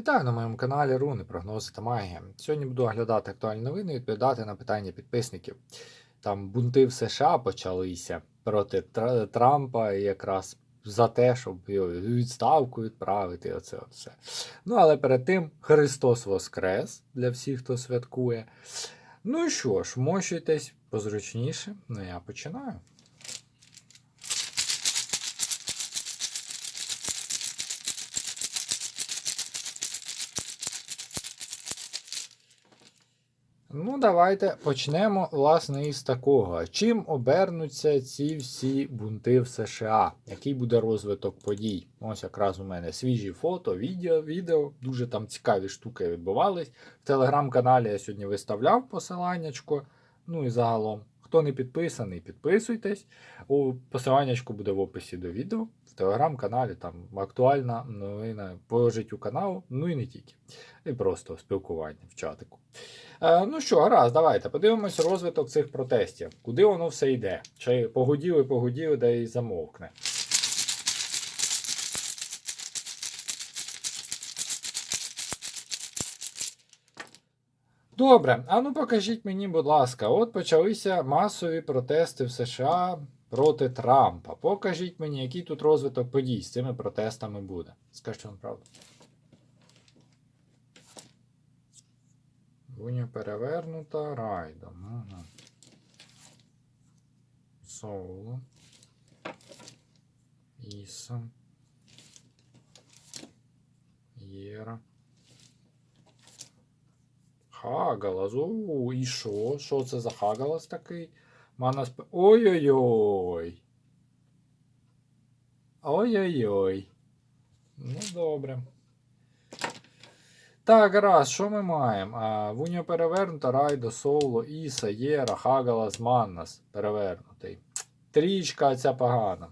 Вітаю на моєму каналі Руни, прогнози та магія. Сьогодні буду оглядати актуальні новини і відповідати на питання підписників. Там бунти в США почалися проти Трампа і якраз за те, щоб його відставку відправити. Оце все. Ну, але перед тим Христос Воскрес для всіх, хто святкує. Ну і що ж, мощуйтесь позручніше. Ну я починаю. Ну, давайте почнемо, власне, із такого. Чим обернуться ці всі бунти в США? Який буде розвиток подій? Ось якраз у мене свіжі фото, відео, відео. Дуже там цікаві штуки відбувались. В телеграм-каналі я сьогодні виставляв посиланнячко. Ну і загалом, хто не підписаний, підписуйтесь. У посиланнячко буде в описі до відео. Телеграм-каналі там актуальна новина по життю каналу, ну і не тільки. І просто спілкування в чатику. Е, ну що, гаразд, давайте подивимось розвиток цих протестів. Куди воно все йде? Чи погоділи, погоділи, де і замовкне. Добре, а ну покажіть мені, будь ласка, от почалися масові протести в США проти Трампа. Покажіть мені, який тут розвиток подій з цими протестами буде. Скажіть вам правду. Буня перевернута райдом. Ага. Соло. Іса. Єра. Хагалас. О, і що? Що це за Хагалас такий? Мана сп... Ой-ой-ой. Ой-ой-ой. Ну, добре. Так, раз, що ми маємо? А, Вуньо перевернута, Райдо, Соло, Іса, Єра, Хагалас, Маннас перевернутий. Трічка ця погана.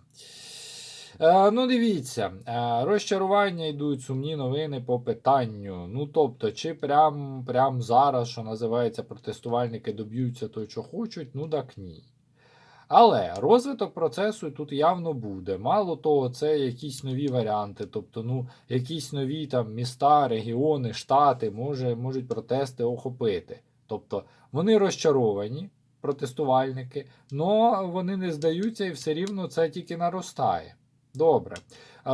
Е, ну, дивіться, е, розчарування йдуть сумні новини по питанню. Ну, тобто, чи прям, прям зараз, що називається, протестувальники доб'ються того, що хочуть, ну так ні. Але розвиток процесу тут явно буде. Мало того, це якісь нові варіанти, тобто, ну, якісь нові там міста, регіони, штати може, можуть протести охопити. Тобто вони розчаровані, протестувальники, але вони не здаються і все рівно це тільки наростає. Добре.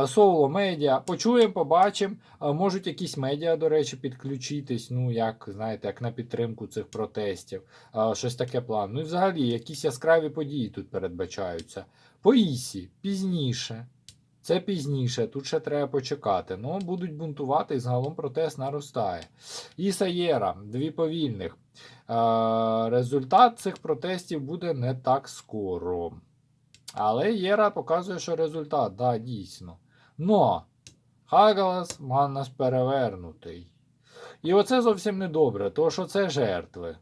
Соло, медіа. Почуємо, побачимо. Можуть якісь медіа, до речі, підключитись, ну, як, знаєте, як на підтримку цих протестів. Щось таке план. Ну і взагалі, якісь яскраві події тут передбачаються. По Ісі, пізніше. Це пізніше, тут ще треба почекати. Ну, будуть бунтувати і загалом протест наростає. Іса Єра, дві повільних. Е, результат цих протестів буде не так скоро. Але Єра показує, що результат, да, дійсно. Но Хагалас Маннас перевернутий. І оце зовсім не добре, тому що це жертви.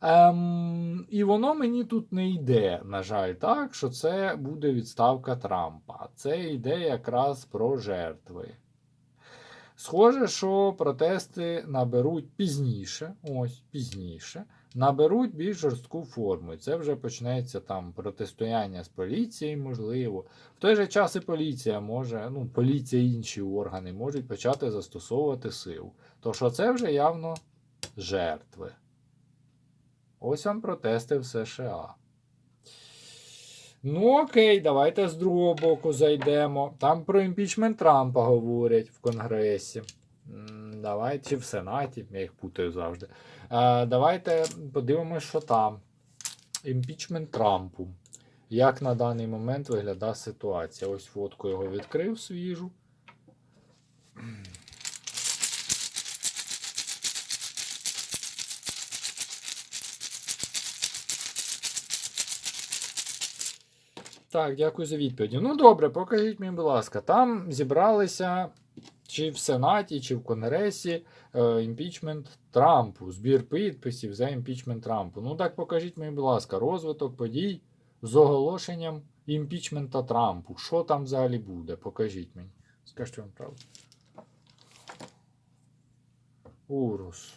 Ем, і воно мені тут не йде, на жаль, так, що це буде відставка Трампа. Це йде якраз про жертви. Схоже, що протести наберуть пізніше, ось пізніше, наберуть більш жорстку форму. І це вже почнеться там протистояння з поліцією, можливо. В той же час і поліція може, ну, поліція і інші органи можуть почати застосовувати силу. То що це вже явно жертви. Ось вам протести в США. Ну, окей, давайте з другого боку зайдемо. Там про імпічмент Трампа говорять в Конгресі. Давайте в Сенаті, я їх путаю завжди. Е, давайте подивимося, що там. Імпічмент Трампу. Як на даний момент виглядає ситуація? Ось фотку його відкрив свіжу. Так, дякую за відповіді. Ну добре, покажіть мені, будь ласка, там зібралися чи в Сенаті, чи в Конгресі е, імпічмент Трампу, збір підписів за імпічмент Трампу. Ну так покажіть мені, будь ласка, розвиток подій з оголошенням імпічмента Трампу. Що там взагалі буде? Покажіть мені. Скажіть вам правду. Урус.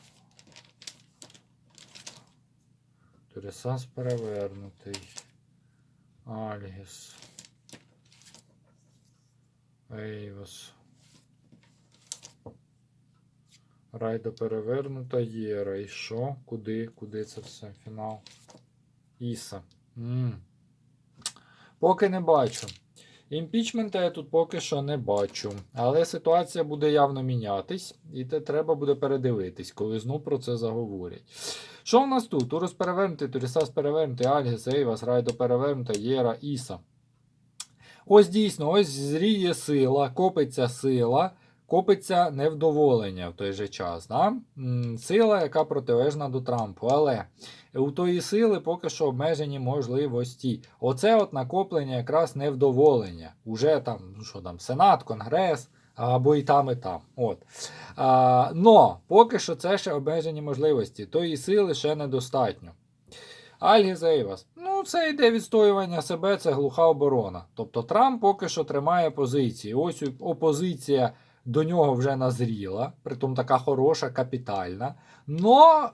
Тересас перевернутий. Альгіс. Ейвос. Райда перевернута, Єра. І що? Куди? Куди це все? Фінал. Іса. м Поки не бачу. Імпічмента я тут поки що не бачу. Але ситуація буде явно мінятись, і те треба буде передивитись, коли знов про це заговорять. Що в нас тут? Урус перевернутий, Турісас перевернутий, Альгіс, Ейвас, Райдо перевернута, Єра, Іса. Ось дійсно, ось зріє сила, копиться сила, копиться невдоволення в той же час. Да? Сила, яка протилежна до Трампу. Але у тої сили поки що обмежені можливості. Оце от накоплення якраз невдоволення. Уже там, ну що там, Сенат, Конгрес. Або і там, і там. От. А, но поки що це ще обмежені можливості. Тої сили ще недостатньо. Альгіз Ейвас. Ну, це йде відстоювання себе, це глуха оборона. Тобто Трамп поки що тримає позиції. Ось опозиція до нього вже назріла, притом така хороша, капітальна. Но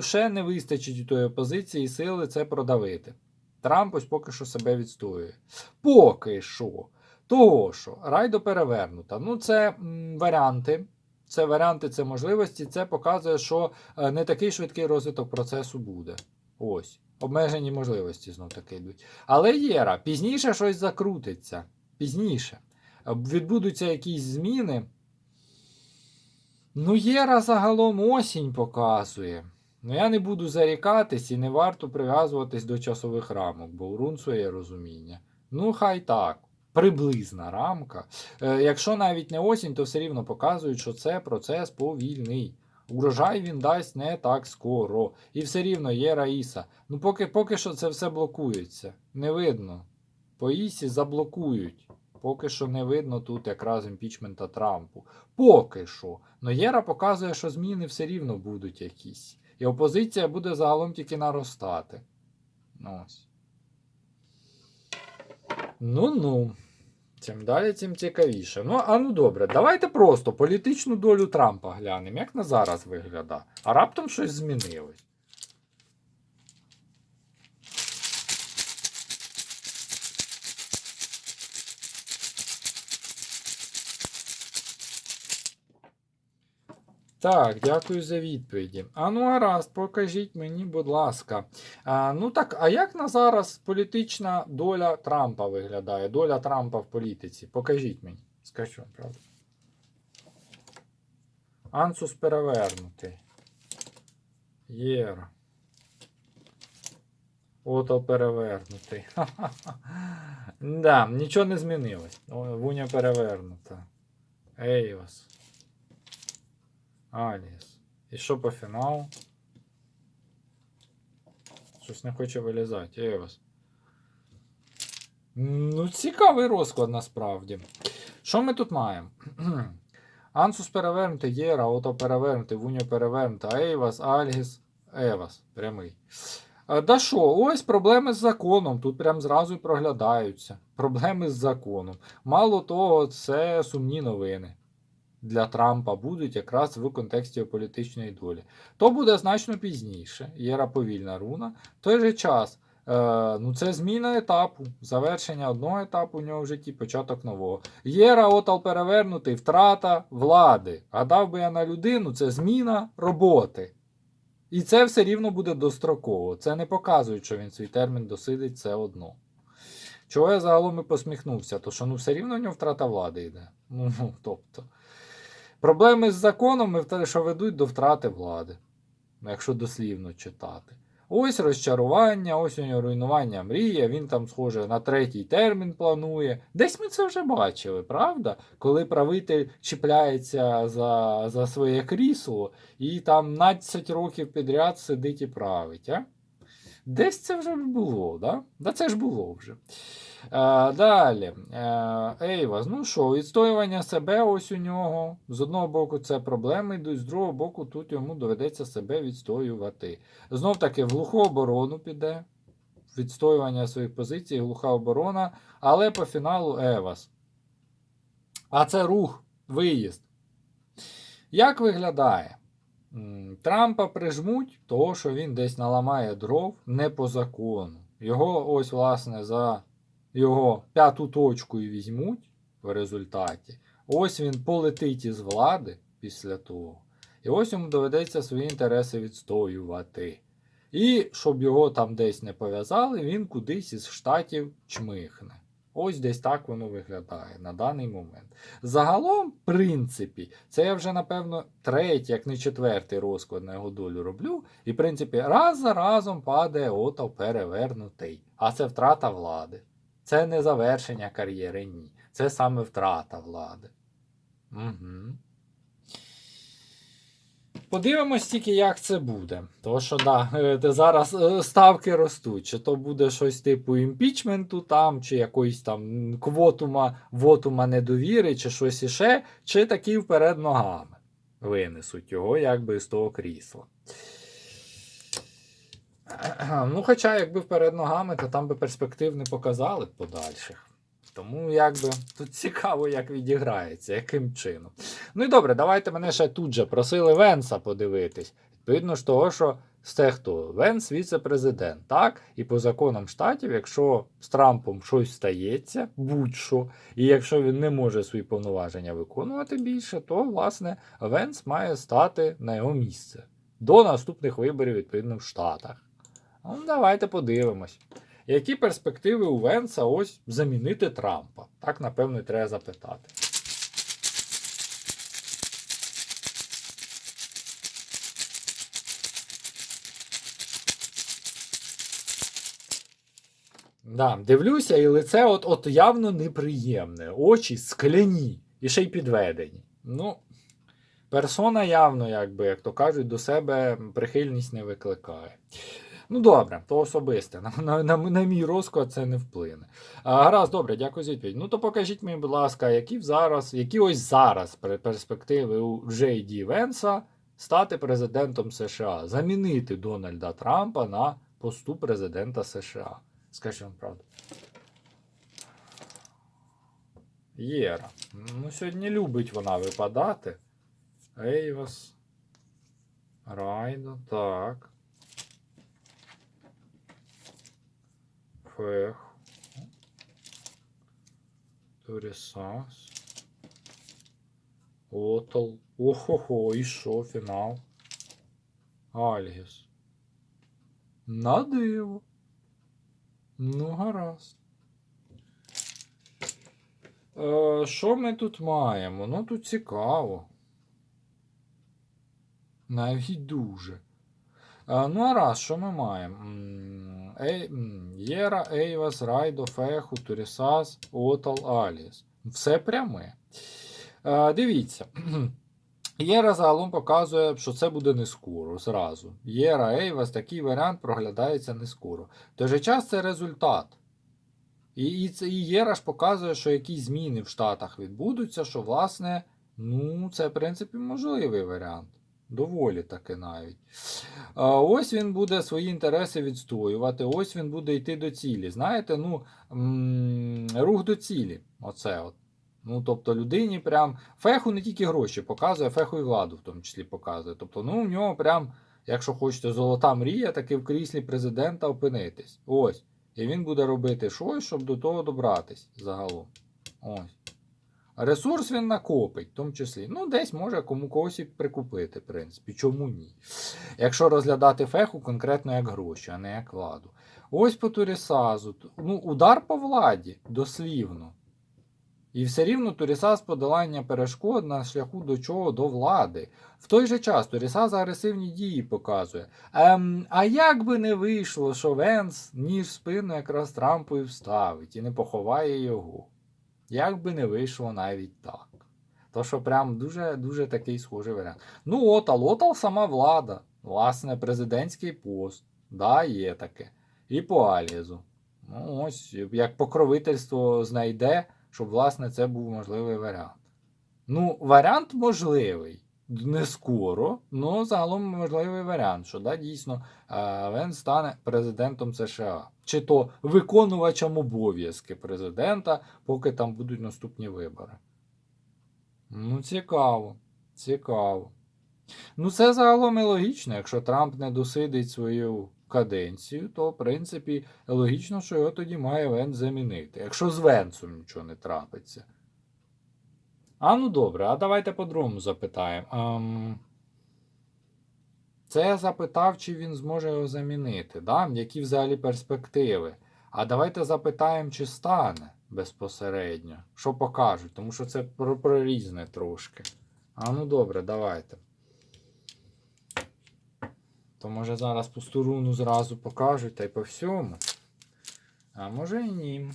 ще не вистачить у тої опозиції сили це продавити. Трамп ось поки що себе відстоює. Поки що. Того що, райдо перевернута. Ну, це м, варіанти. Це варіанти, це можливості. Це показує, що е, не такий швидкий розвиток процесу буде. Ось. Обмежені можливості знов таки йдуть. Але Єра, пізніше щось закрутиться. Пізніше. Відбудуться якісь зміни. Ну, Єра загалом осінь показує. Ну, я не буду зарікатись і не варто прив'язуватись до часових рамок, бо у Рун своє розуміння. Ну, хай так. Приблизна рамка. Е, якщо навіть не осінь, то все рівно показують, що це процес повільний. Урожай він дасть не так скоро. І все рівно є Раїса. Ну, поки, поки що це все блокується. Не видно. По Ісі заблокують. Поки що не видно тут якраз імпічмента Трампу. Поки що. Но Єра показує, що зміни все рівно будуть якісь. І опозиція буде загалом тільки наростати. Ось. Ну-ну. Чим далі, тим цікавіше. Ну, а ну добре, давайте просто політичну долю Трампа глянемо, як на зараз виглядає. А раптом щось змінилось. Так, дякую за відповіді. А ну гаразд, покажіть мені, будь ласка. А, ну так, а як на зараз політична доля Трампа виглядає? Доля Трампа в політиці? Покажіть мені. Скажу, вам, правда. Ансус перевернутий. Єра. Ото перевернутий. Ха-ха-ха. Да, нічого не змінилось. Вуня перевернута. Ейвас. Аліс. І що по фіналу? Щось не хоче вилізати. Ейвас. Ну, цікавий розклад насправді. Що ми тут маємо? Ансус перевернутий, Єра, Ото перевернутий, Вуньо перевернута, Ейвас, Альгіс, Евас. Прямий. Да що, ось проблеми з законом. Тут прям зразу й проглядаються. Проблеми з законом. Мало того, це сумні новини для Трампа будуть якраз в контексті політичної долі. То буде значно пізніше. Єра повільна руна. В той же час. Е, ну, це зміна етапу, завершення одного етапу у нього в житті, початок нового. Єра отал перевернутий, втрата влади. Гадав би я на людину, це зміна роботи. І це все рівно буде достроково. Це не показує, що він свій термін досидить все одно. Чого я загалом і посміхнувся, то що ну все рівно в нього втрата влади йде. Ну, тобто. Проблеми з законом, і що ведуть до втрати влади, якщо дослівно читати. Ось розчарування, ось у нього руйнування мрія, він там, схоже, на третій термін планує. Десь ми це вже бачили, правда? Коли правитель чіпляється за, за своє крісло і там 12 років підряд сидить і править. А? Десь це вже було, да? Да це ж було вже. Е, далі. Е, Ейвас, ну що, відстоювання себе ось у нього. З одного боку, це проблеми йдуть, з другого боку, тут йому доведеться себе відстоювати. Знов таки, в глуху оборону піде. Відстоювання своїх позицій, глуха оборона, але по фіналу Евас. А це рух, виїзд. Як виглядає? Трампа прижмуть, того, що він десь наламає дров не по закону. Його ось, власне, за його п'яту точку і візьмуть в результаті. Ось він полетить із влади після того. І ось йому доведеться свої інтереси відстоювати. І щоб його там десь не пов'язали, він кудись із штатів чмихне. Ось десь так воно виглядає на даний момент. Загалом, в принципі, це я вже, напевно, третій, як не четвертий розклад на його долю роблю. І, в принципі, раз за разом падає отав перевернутий. А це втрата влади. Це не завершення кар'єри, ні. Це саме втрата влади. Угу. Подивимось тільки, як це буде. Тому що да, е, зараз е, ставки ростуть. Чи то буде щось типу імпічменту, там, чи якоїсь там квотума, вотума недовіри, чи щось іще, чи такі вперед ногами винесуть його якби з того крісла. Ну, хоча, якби вперед ногами, то там би перспектив не показали подальших. Тому якби тут цікаво, як відіграється, яким чином. Ну і добре, давайте мене ще тут же просили Венса подивитись. Відповідно ж того, що це хто? Венс віце-президент, так? І по законам штатів, якщо з Трампом щось стається, будь-що, і якщо він не може свої повноваження виконувати більше, то власне Венс має стати на його місце до наступних виборів, відповідно, в Штатах. Ну, давайте подивимось. Які перспективи у Венса ось замінити Трампа? Так, напевно, і треба запитати. Да, дивлюся, і лице от, от явно неприємне. Очі скляні і ще й підведені. Ну, персона явно, якби, як то кажуть, до себе прихильність не викликає. Ну, добре, то особисте. На, на, на, на мій розклад це не вплине. Гаразд, добре, дякую за відповідь. Ну, то покажіть мені, будь ласка, які зараз, які ось зараз перспективи у Джей Ді Венса стати президентом США, замінити Дональда Трампа на посту президента США. Скажіть вам правду. Єра. Ну, сьогодні любить вона випадати. Ейвас. Райдо, так. Фех. Турісас. Отол. Охо-хо, і що, фінал? Альгіс. На диво. Ну, гаразд. Е, що ми тут маємо? Ну, тут цікаво. Навіть дуже. Е, ну, а раз, що ми маємо? Ей, Єра, Ейвас, Райдо, Феху, Турісас, Отал, Аліс. Все пряме. Е, дивіться. Єра загалом показує, що це буде не скоро зразу. Єра, Ейвас, такий варіант проглядається не скоро. Той же час це результат. І, і, це, і Єра ж показує, що якісь зміни в Штатах відбудуться, що, власне, ну, це, в принципі, можливий варіант. Доволі таки навіть. А, ось він буде свої інтереси відстоювати, ось він буде йти до цілі. Знаєте, ну, рух до цілі. Оце от. Ну, тобто людині прям. Феху не тільки гроші показує, феху і владу в тому числі показує. Тобто, ну, в нього прям, якщо хочете, золота мрія, таки в кріслі президента опинитись. Ось. І він буде робити щось, щоб до того добратись загалом. Ось. Ресурс він накопить, в тому числі. Ну, десь може кому когось і прикупити, в принципі. Чому ні? Якщо розглядати феху конкретно як гроші, а не як владу. Ось по Турісазу. Ну, удар по владі, дослівно. І все рівно Турісаз подолання перешкод на шляху до чого? До влади. В той же час Турісаз агресивні дії показує. Ем, а як би не вийшло, що Венс ніж в спину якраз Трампу і вставить і не поховає його. Як би не вийшло навіть так. То що прям дуже-дуже такий схожий варіант. Ну, Отал, Отал сама влада. Власне, президентський пост. Да, є таке. І по Алізу. Ну, ось, як покровительство знайде, щоб, власне, це був можливий варіант. Ну, варіант можливий. Не скоро, але загалом можливий варіант, що да, дійсно е, він стане президентом США. Чи то виконувачем обов'язки президента, поки там будуть наступні вибори. Ну, цікаво. Цікаво. Ну, це загалом і логічно. Якщо Трамп не досидить свою каденцію, то, в принципі, логічно, що його тоді має Венс замінити. Якщо з Венсом нічого не трапиться. А ну добре, а давайте по-другому запитаємо. Ем... Це я запитав, чи він зможе його замінити, да? які взагалі перспективи. А давайте запитаємо, чи стане безпосередньо. Що покажуть, тому що це про, про різне трошки. А ну добре, давайте. То може зараз пусту руну зразу покажуть та й по всьому. А може і ні.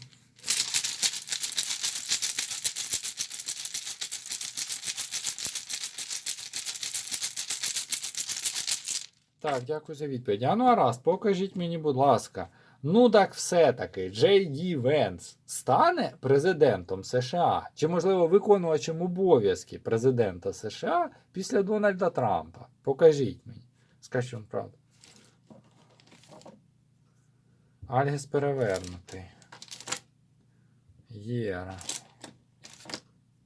Так, дякую за відповідь. А ну а раз, покажіть мені, будь ласка. Ну так все-таки Джей Ді Венс стане президентом США чи, можливо, виконувачем обов'язки президента США після Дональда Трампа? Покажіть мені. Скажіть вам правду. Альгіс перевернутий. Єра.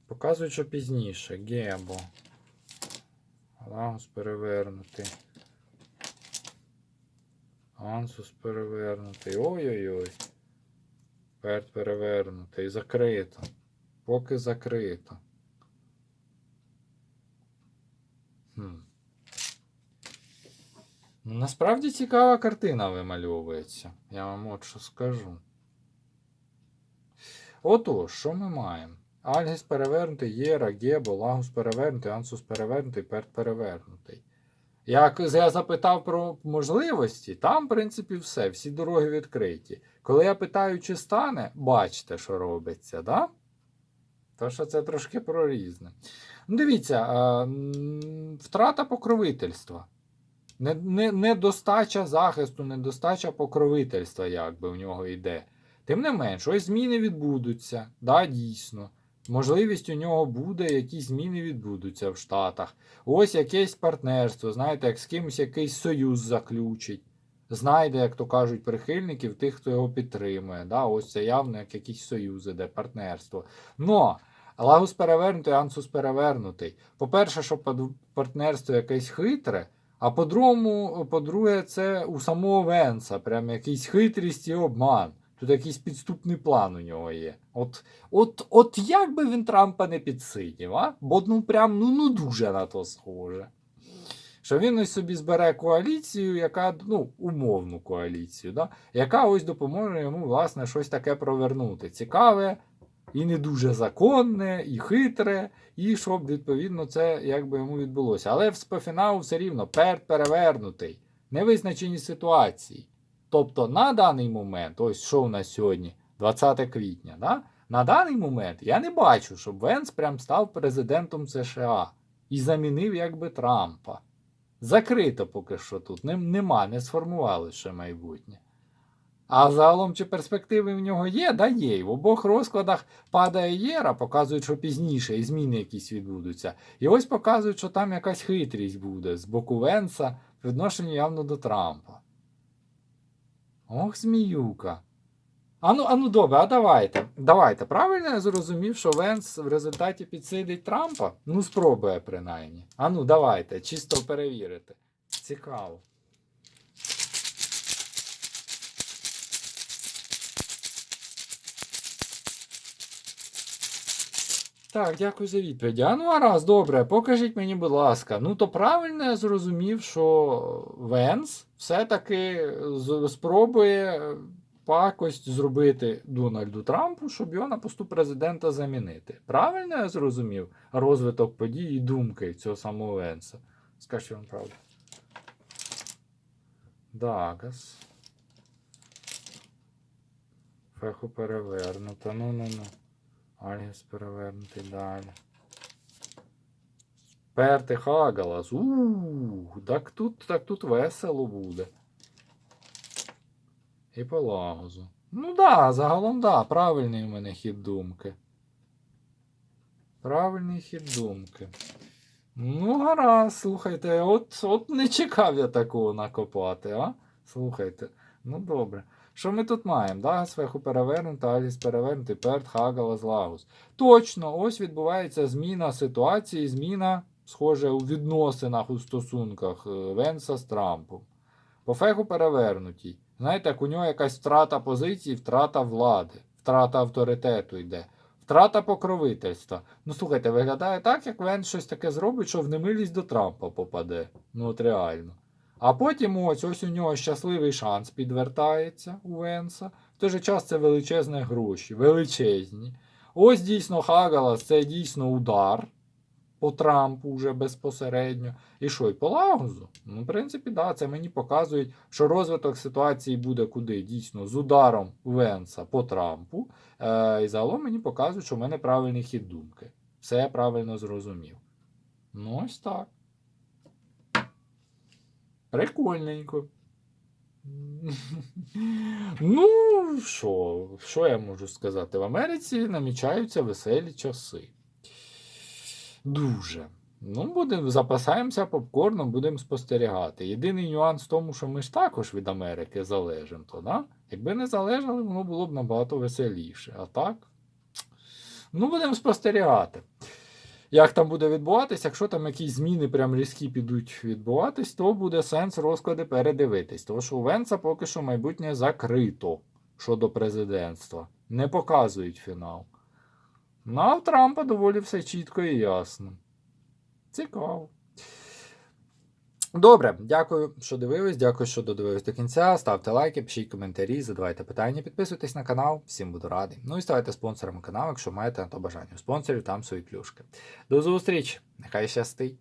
Показують, що пізніше. Гебо. Лагус перевернутий. Ансус перевернутий. Ой-ой-ой. Перт перевернутий. Закрито. Поки закрито. Хм. Ну, Насправді цікава картина вимальовується. Я вам от що скажу. Отож, що ми маємо? Альгіс перевернутий, Єра, Гебо, Лагус перевернутий, Ансус перевернутий, Перт перевернутий. Як я запитав про можливості, там, в принципі, все, всі дороги відкриті. Коли я питаю, чи стане, бачите, що робиться, да? То що це трошки про різне. Ну, дивіться, втрата покровительства. Не- не- Недостача захисту, недостача покровительства, якби в нього йде. Тим не менш, ось зміни відбудуться, да, дійсно. Можливість у нього буде, якісь зміни відбудуться в Штатах. Ось якесь партнерство, знаєте, як з кимось якийсь союз заключить. Знайде, як то кажуть, прихильників тих, хто його підтримує. Да? Ось це явно як якийсь союз іде, партнерство. Но Лагус перевернутий, Ансус перевернутий. По-перше, що партнерство якесь хитре, а по-другому, по-друге, це у самого Венса, прям якийсь хитрість і обман. Тут якийсь підступний план у нього є. От, от, от як би він Трампа не підсидів, а? Бо ну прям ну, ну дуже на то схоже. Що він ось собі збере коаліцію, яка, ну, умовну коаліцію, да? яка ось допоможе йому, власне, щось таке провернути. Цікаве і не дуже законне, і хитре, і щоб, відповідно, це якби йому відбулося. Але в спецфіналу все рівно перт перевернутий, невизначені ситуації. Тобто на даний момент, ось що у нас сьогодні, 20 квітня, да? на даний момент я не бачу, щоб Венс прям став президентом США і замінив якби Трампа. Закрито поки що тут. Нема, не сформували ще майбутнє. А загалом, чи перспективи в нього є? Да є. В обох розкладах падає Єра, показують, що пізніше і зміни якісь відбудуться. І ось показують, що там якась хитрість буде з боку Венса в відношенні явно до Трампа. Ох, зміюка. Ану, ану, добре, а давайте. Давайте. Правильно я зрозумів, що Венс в результаті підсидить Трампа? Ну, спробує принаймні. Ану, давайте, чисто перевірити. Цікаво. Так, дякую за відповідь. А ну, а раз, добре, покажіть мені, будь ласка. Ну, то правильно я зрозумів, що Венс все-таки спробує пакость зробити Дональду Трампу, щоб його на посту президента замінити. Правильно я зрозумів розвиток подій і думки цього самого Венса? Скажіть вам правду. Дагас. Феху перевернуто. Ну-ну-ну. Альгіс перевернутий далі. Перти Хагалас. Ууу, так тут, так тут весело буде. І по лагозу. Ну да, загалом да, правильний у мене хід думки. Правильний хід думки. Ну, гаразд, слухайте, от, от не чекав я такого накопати, а? Слухайте. Ну добре. Що ми тут маємо? Дагас Феху перевернута, Аліс перевернутий, Перт, Хагалас, Лагус. Точно, ось відбувається зміна ситуації, зміна, схоже, у відносинах, у стосунках е, Венса з Трампом. По феху перевернутій. Знаєте, як у нього якась втрата позиції, втрата влади, втрата авторитету йде, втрата покровительства. Ну слухайте, виглядає так, як Венс щось таке зробить, що в немилість до Трампа попаде. Ну от реально. А потім ось ось у нього щасливий шанс підвертається у Венса. В той же час це величезні гроші, величезні. Ось дійсно Хагалас, це дійсно удар по Трампу вже безпосередньо. І що, і по Лагузу? Ну, в принципі, да, це мені показують, що розвиток ситуації буде куди? Дійсно, з ударом Венса по Трампу. Е, і загалом мені показують, що в мене правильний хід думки. Все я правильно зрозумів. Ну, ось так. Прикольненько. Ну, що, що я можу сказати? В Америці намічаються веселі часи. Дуже. Ну, будемо, запасаємося попкорном, будемо спостерігати. Єдиний нюанс в тому, що ми ж також від Америки залежимо, то, да? Якби не залежали, воно було б набагато веселіше. А так? Ну, будемо спостерігати. Як там буде відбуватись, якщо там якісь зміни прям різкі підуть відбуватись, то буде сенс розклади передивитись. Тому що у Венца поки що майбутнє закрито щодо президентства. Не показують фінал. Ну, а в Трампа доволі все чітко і ясно. Цікаво. Добре, дякую, що дивились. Дякую, що додивились до кінця. Ставте лайки, пишіть коментарі, задавайте питання, підписуйтесь на канал, всім буду радий. Ну і ставайте спонсорами каналу, якщо маєте на то бажання. У спонсорів там свої плюшки. До зустрічі! Нехай щастить!